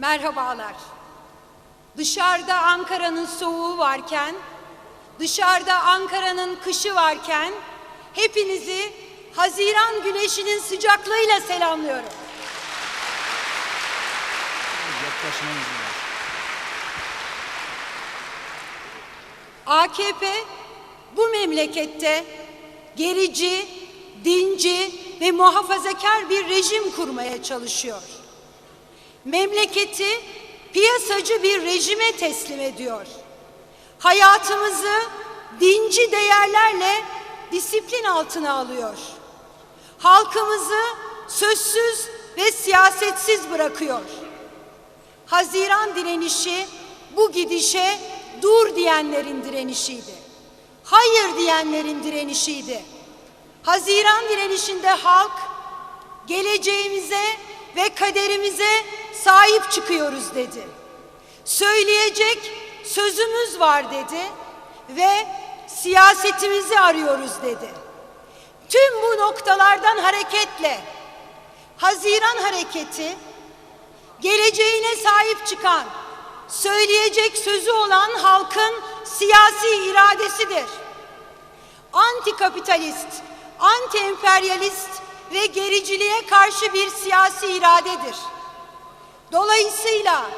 Merhabalar. Dışarıda Ankara'nın soğuğu varken, dışarıda Ankara'nın kışı varken hepinizi Haziran güneşinin sıcaklığıyla selamlıyorum. AKP bu memlekette gerici, dinci ve muhafazakar bir rejim kurmaya çalışıyor. Memleketi piyasacı bir rejime teslim ediyor. Hayatımızı dinci değerlerle disiplin altına alıyor. Halkımızı sözsüz ve siyasetsiz bırakıyor. Haziran direnişi bu gidişe dur diyenlerin direnişiydi. Hayır diyenlerin direnişiydi. Haziran direnişinde halk geleceğimize ve kaderimize sahip çıkıyoruz dedi. Söyleyecek sözümüz var dedi ve siyasetimizi arıyoruz dedi. Tüm bu noktalardan hareketle Haziran hareketi geleceğine sahip çıkan, söyleyecek sözü olan halkın siyasi iradesidir. Antikapitalist, anti-emperyalist ve gericiliğe karşı bir siyasi iradedir. Dolayısıyla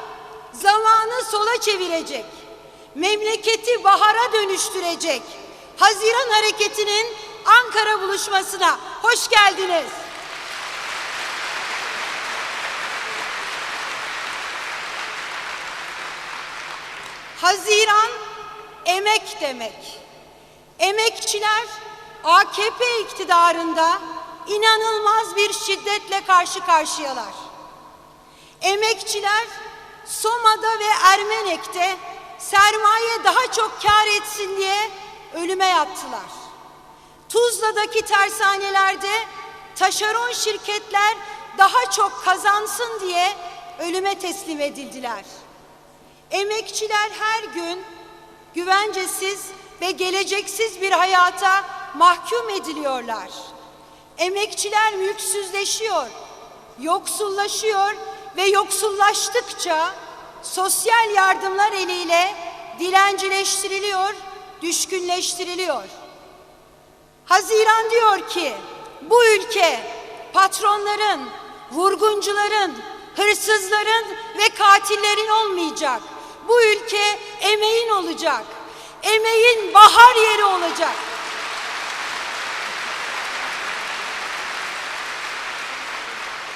zamanı sola çevirecek, memleketi bahara dönüştürecek Haziran Hareketi'nin Ankara buluşmasına hoş geldiniz. Haziran emek demek. Emekçiler AKP iktidarında inanılmaz bir şiddetle karşı karşıyalar. Emekçiler Soma'da ve Ermenek'te sermaye daha çok kar etsin diye ölüme yattılar. Tuzla'daki tersanelerde taşeron şirketler daha çok kazansın diye ölüme teslim edildiler. Emekçiler her gün güvencesiz ve geleceksiz bir hayata mahkum ediliyorlar. Emekçiler mülksüzleşiyor, yoksullaşıyor ve yoksullaştıkça sosyal yardımlar eliyle dilencileştiriliyor, düşkünleştiriliyor. Haziran diyor ki bu ülke patronların, vurguncuların, hırsızların ve katillerin olmayacak. Bu ülke emeğin olacak. Emeğin bahar yeri olacak.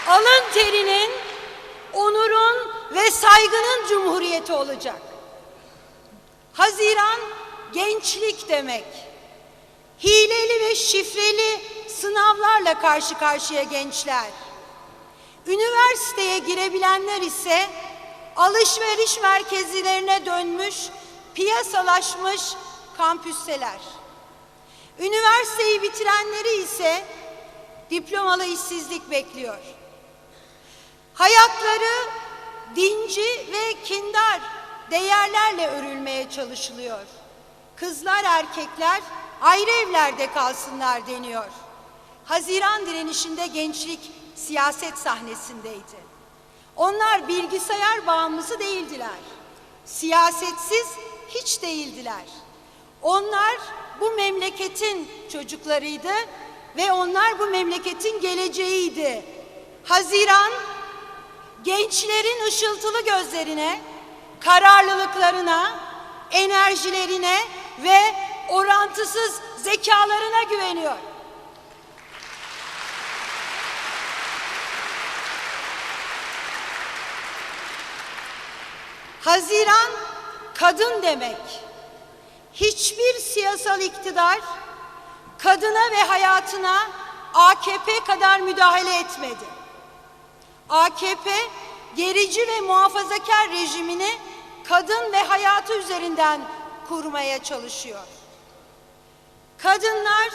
Alın terinin, onurun ve saygının cumhuriyeti olacak. Haziran gençlik demek. Hileli ve şifreli sınavlarla karşı karşıya gençler. Üniversiteye girebilenler ise alışveriş merkezlerine dönmüş, piyasalaşmış kampüsseler. Üniversiteyi bitirenleri ise diplomalı işsizlik bekliyor. Hayatları dinci ve kindar değerlerle örülmeye çalışılıyor. Kızlar erkekler ayrı evlerde kalsınlar deniyor. Haziran direnişinde gençlik siyaset sahnesindeydi. Onlar bilgisayar bağımlısı değildiler. Siyasetsiz hiç değildiler. Onlar bu memleketin çocuklarıydı ve onlar bu memleketin geleceğiydi. Haziran gençlerin ışıltılı gözlerine, kararlılıklarına, enerjilerine ve orantısız zekalarına güveniyor. Haziran kadın demek. Hiçbir siyasal iktidar kadına ve hayatına AKP kadar müdahale etmedi. AKP gerici ve muhafazakar rejimini kadın ve hayatı üzerinden kurmaya çalışıyor. Kadınlar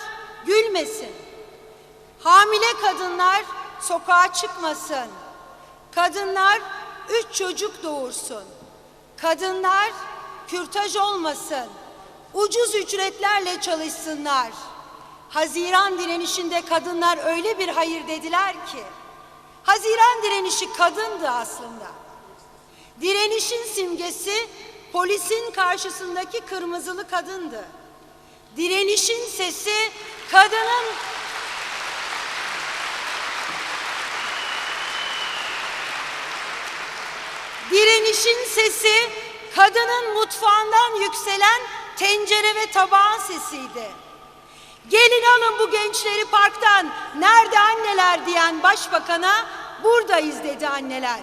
gülmesin. Hamile kadınlar sokağa çıkmasın. Kadınlar üç çocuk doğursun. Kadınlar kürtaj olmasın. Ucuz ücretlerle çalışsınlar. Haziran direnişinde kadınlar öyle bir hayır dediler ki. Haziran direnişi kadındı aslında. Direnişin simgesi polisin karşısındaki kırmızılı kadındı. Direnişin sesi kadının Direnişin sesi kadının mutfağından yükselen tencere ve tabağın sesiydi. Gelin alın bu gençleri parktan. Nerede anneler diyen başbakana buradayız dedi anneler.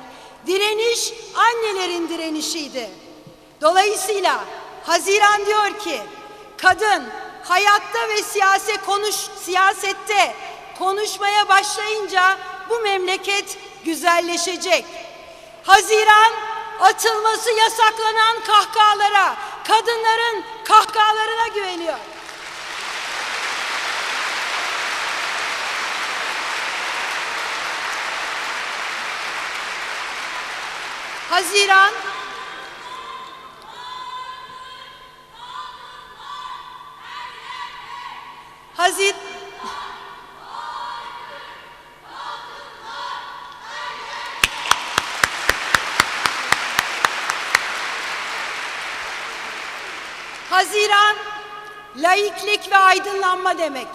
Direniş annelerin direnişiydi. Dolayısıyla Haziran diyor ki kadın hayatta ve siyase konuş siyasette konuşmaya başlayınca bu memleket güzelleşecek. Haziran atılması yasaklanan kahkahalara, kadınların kahkahalarına güveniyor. Haziran Hazir Haziran laiklik ve aydınlanma demek.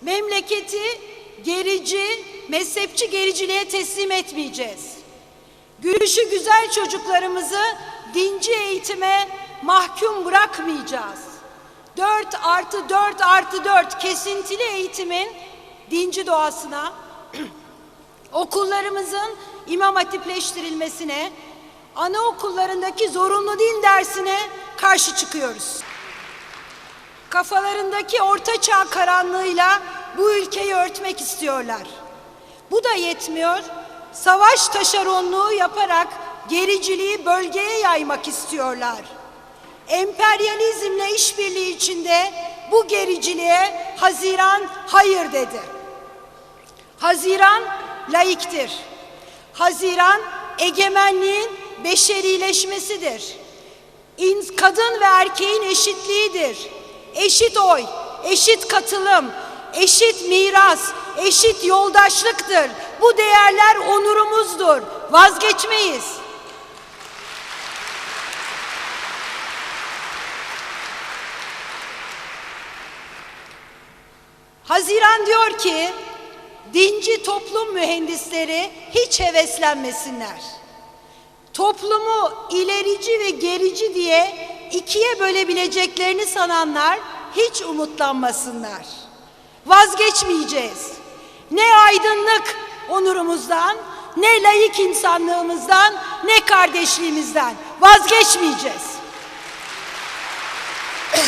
Memleketi gerici, mezhepçi gericiliğe teslim etmeyeceğiz. Gülüşü güzel çocuklarımızı dinci eğitime mahkum bırakmayacağız. 4 artı 4 artı 4 kesintili eğitimin dinci doğasına, okullarımızın imam hatipleştirilmesine, anaokullarındaki zorunlu din dersine karşı çıkıyoruz. Kafalarındaki orta çağ karanlığıyla bu ülkeyi örtmek istiyorlar. Bu da yetmiyor. Savaş taşeronluğu yaparak gericiliği bölgeye yaymak istiyorlar. Emperyalizmle işbirliği içinde bu gericiliğe Haziran hayır dedi. Haziran laiktir. Haziran egemenliğin beşerileşmesidir. Kadın ve erkeğin eşitliğidir. Eşit oy, eşit katılım, eşit miras, eşit yoldaşlıktır. Bu değerler onurumuzdur. Vazgeçmeyiz. Haziran diyor ki dinci toplum mühendisleri hiç heveslenmesinler. Toplumu ilerici ve gerici diye ikiye bölebileceklerini sananlar hiç umutlanmasınlar. Vazgeçmeyeceğiz. Ne aydınlık onurumuzdan, ne layık insanlığımızdan, ne kardeşliğimizden vazgeçmeyeceğiz.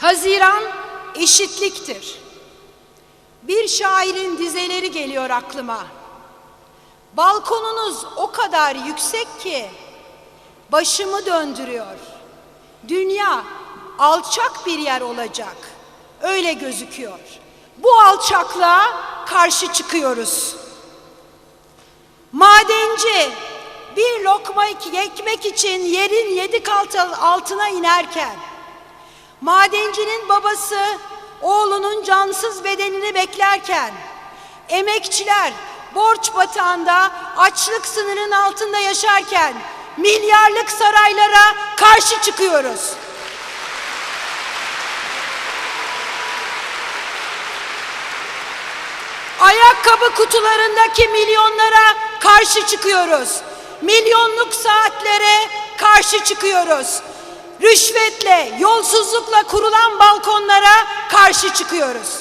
Haziran eşitliktir. Bir şairin dizeleri geliyor aklıma. Balkonunuz o kadar yüksek ki başımı döndürüyor. Dünya alçak bir yer olacak. Öyle gözüküyor. Bu alçaklığa karşı çıkıyoruz. Madenci bir lokma ekmek için yerin yedi kat altına inerken Madencinin babası oğlunun cansız bedenini beklerken emekçiler borç batağında açlık sınırının altında yaşarken milyarlık saraylara karşı çıkıyoruz. Ayakkabı kutularındaki milyonlara karşı çıkıyoruz. Milyonluk saatlere karşı çıkıyoruz. Rüşvetle, yolsuzlukla kurulan balkonlara karşı çıkıyoruz.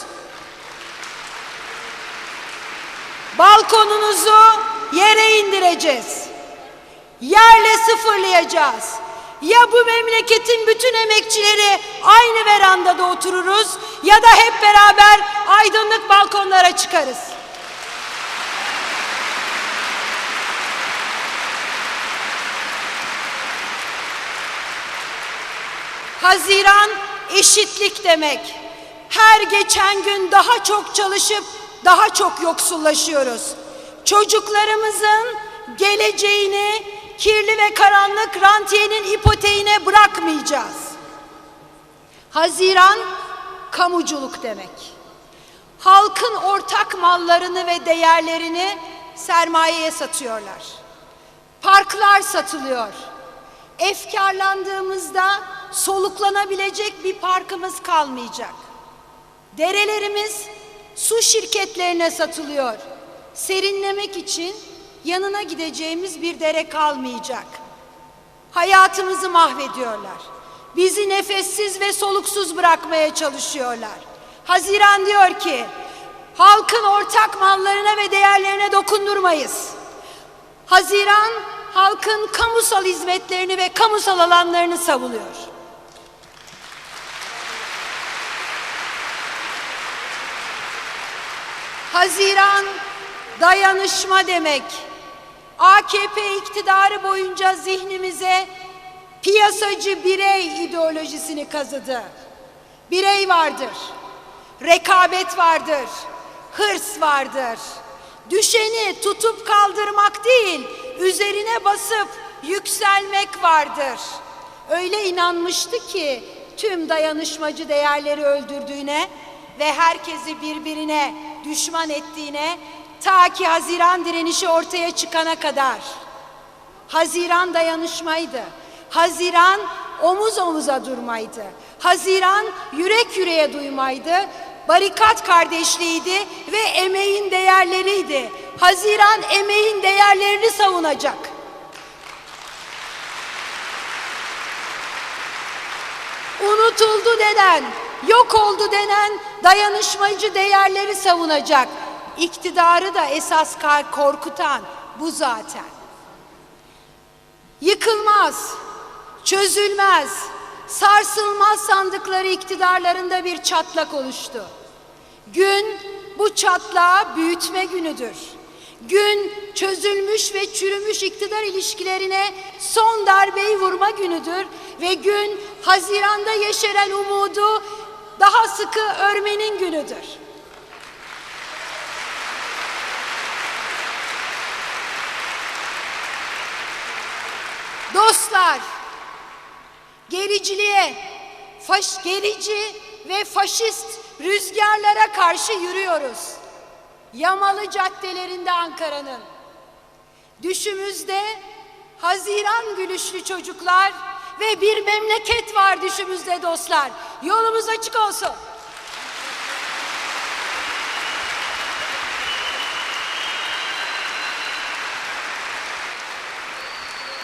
Balkonunuzu yere indireceğiz. Yerle sıfırlayacağız. Ya bu memleketin bütün emekçileri aynı verandada otururuz ya da hep beraber aydınlık balkonlara çıkarız. Haziran eşitlik demek. Her geçen gün daha çok çalışıp daha çok yoksullaşıyoruz. Çocuklarımızın geleceğini kirli ve karanlık rantiyenin ipoteğine bırakmayacağız. Haziran kamuculuk demek. halkın ortak mallarını ve değerlerini sermayeye satıyorlar. Parklar satılıyor. Efkarlandığımızda soluklanabilecek bir parkımız kalmayacak. Derelerimiz su şirketlerine satılıyor. Serinlemek için yanına gideceğimiz bir dere kalmayacak. Hayatımızı mahvediyorlar. Bizi nefessiz ve soluksuz bırakmaya çalışıyorlar. Haziran diyor ki, halkın ortak mallarına ve değerlerine dokundurmayız. Haziran, halkın kamusal hizmetlerini ve kamusal alanlarını savunuyor. Haziran dayanışma demek. AKP iktidarı boyunca zihnimize piyasacı birey ideolojisini kazıdı. Birey vardır, rekabet vardır, hırs vardır. Düşeni tutup kaldırmak değil, üzerine basıp yükselmek vardır. Öyle inanmıştı ki tüm dayanışmacı değerleri öldürdüğüne ve herkesi birbirine düşman ettiğine ta ki Haziran direnişi ortaya çıkana kadar. Haziran dayanışmaydı. Haziran omuz omuza durmaydı. Haziran yürek yüreğe duymaydı. Barikat kardeşliğiydi ve emeğin değerleriydi. Haziran emeğin değerlerini savunacak. Unutuldu denen, yok oldu denen dayanışmacı değerleri savunacak. İktidarı da esas korkutan bu zaten. Yıkılmaz, çözülmez, sarsılmaz sandıkları iktidarlarında bir çatlak oluştu. Gün bu çatlağı büyütme günüdür. Gün çözülmüş ve çürümüş iktidar ilişkilerine son darbeyi vurma günüdür ve gün Haziran'da yeşeren umudu daha sıkı örmenin günüdür. Dostlar, gericiliğe, faş, gerici ve faşist rüzgarlara karşı yürüyoruz. Yamalı caddelerinde Ankara'nın. Düşümüzde Haziran gülüşlü çocuklar ve bir memleket var düşümüzde dostlar. Yolumuz açık olsun.